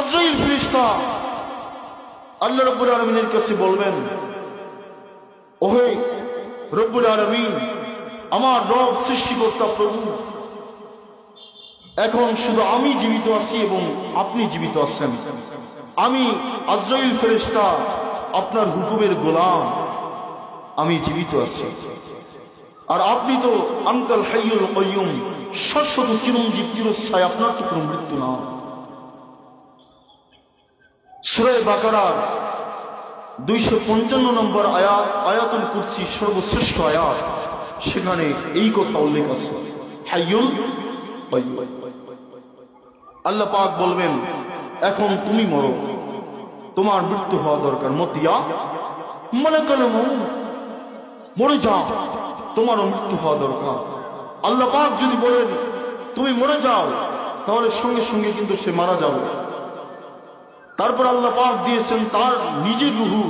আজরাইল ফিরিস্তা আল্লাহ রব্বুল আলমিনের কাছে বলবেন, ওহে রব্বুল আলমিন, আমার রব সৃষ্টিকর্তা প্রভু, এখন শুধু আমি জীবিত আছি এবং আপনি জীবিত আছেন। আমি আজরাইল ফেরেস্তা আপনার হুকুমের গোলাম, আমি জীবিত আছি। আর আপনি তো আঙ্কাল হাইয়ুল কয়ুম শাশ্বত চিরঞ্জীব চিরস্থায়, আপনার তো কোনো মৃত্যু না সুরে বাকারার দুইশো পঞ্চান্ন নম্বর আয়াত, আয়াতুল কুরসি সর্বশ্রেষ্ঠ আয়াত। সেখানে এই কথা উল্লেখ আছে আল্লাহ পাক বলবেন, এখন তুমি মরো, তোমার মৃত্যু হওয়া দরকার। মতিয়া মনে কেন মরে যাও, তোমারও মৃত্যু হওয়া দরকার। আল্লাহ পাক যদি বলেন, তুমি মরে যাও, তাহলে সঙ্গে সঙ্গে কিন্তু সে মারা যাবে। তারপর আল্লাহ পাক দিয়েছেন তার নিজের রুহু